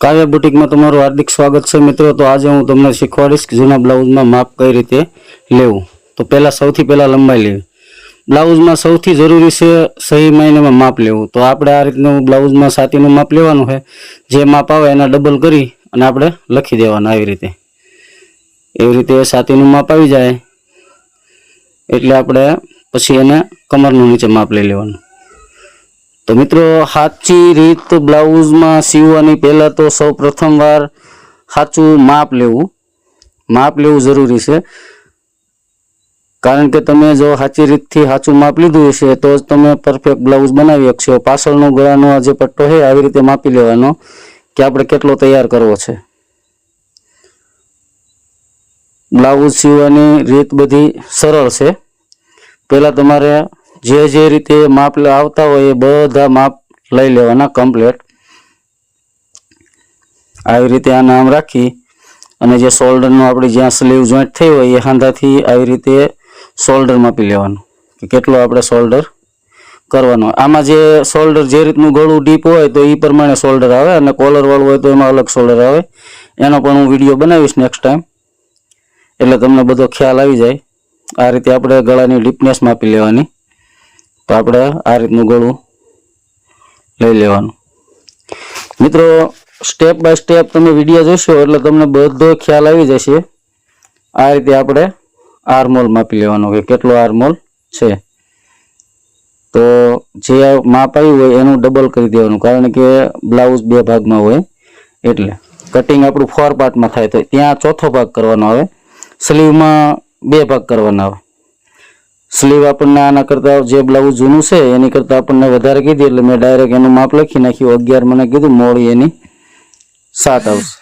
કાવ્ય બુટિકમાં તમારું હાર્દિક સ્વાગત છે. મિત્રો, તો આજે હું તમને શીખવાડીશ કે જૂના બ્લાઉઝમાં માપ કઈ રીતે લેવું. તો પહેલાં સૌથી પહેલાં લંબાઈ લેવી. બ્લાઉઝમાં સૌથી જરૂરી છે સહી મહિનામાં માપ લેવું. તો આપણે આ રીતનું બ્લાઉઝમાં સાતીનું માપ લેવાનું છે. જે માપ આવે એના ડબલ કરી અને આપણે લખી દેવાના આવી રીતે. એવી રીતે સાતીનું માપ આવી જાય. એટલે આપણે પછી એને કમરનું નીચે માપ લઈ લેવાનું. તો મિત્રો સાચી રીત બ્લાઉઝમાં સીવવાની પહેલાં તો સૌ પ્રથમવાર સાચું માપ લેવું. માપ લેવું જરૂરી છે. કારણ કે તમે જો સાચી રીતથી સાચું માપ લીધું હશે, તો જ તમે પરફેક્ટ બ્લાઉઝ બનાવી શકશો. પાછળનો ગળાનો આ જે પટ્ટો છે, આવી રીતે માપી લેવાનો કે આપણે કેટલો તૈયાર કરવો છે. બ્લાઉઝ સીવવાની રીત બધી સરળ છે. પહેલાં તમારે જે જે રીતે માપ આવતા હોય એ બધા માપ લઈ લેવાના કમ્પ્લેટ આવી રીતે આ નામ રાખી અને જે શોલ્ડરનું આપણે જ્યાં સ્લીવ જોઈન્ટ થઈ હોય એ હાંધાથી આવી રીતે શોલ્ડર માપી લેવાનું. કે કેટલો આપણે શોલ્ડર કરવાનો. આમાં જે શોલ્ડર જે રીતનું ગળું ડીપ હોય તો એ પ્રમાણે શોલ્ડર આવે અને કોલર વાળું હોય તો એમાં અલગ શોલ્ડર આવે. એનો પણ હું વીડિયો બનાવીશ નેક્સ્ટ ટાઈમ એટલે તમને બધો ખ્યાલ આવી જાય. આ રીતે આપણે ગળાની ડીપનેસ માપી લેવાની. તો આપણે આ રીતનું ગળું લઈ લેવાનું. મિત્રો સ્ટેપ બાય સ્ટેપ તમે વીડિયો જોશો એટલે તમને બધો ખ્યાલ આવી જશે. આ રીતે આપણે આર્મોલ માપી લેવાનો કે કેટલો આર્મોલ છે. તો જે માપ આવ્યું હોય એનું ડબલ કરી દેવાનું, કારણ કે બ્લાઉઝ બે ભાગમાં હોય. એટલે કટિંગ આપણું ફોર પાર્ટમાં થાય તો ત્યાં ચોથો ભાગ કરવાનો આવે સ્લીવમાં બે ભાગ કરવાના આવે. સ્લીવ આપણને આના કરતાં જે બ્લાઉઝ જૂનું છે, એની કરતાં આપણને વધારે કીધી, એટલે મેં ડાયરેક્ટ એનું માપ લખી નાખ્યું. અગિયાર મને કીધું મોડી એની સાત આવશે.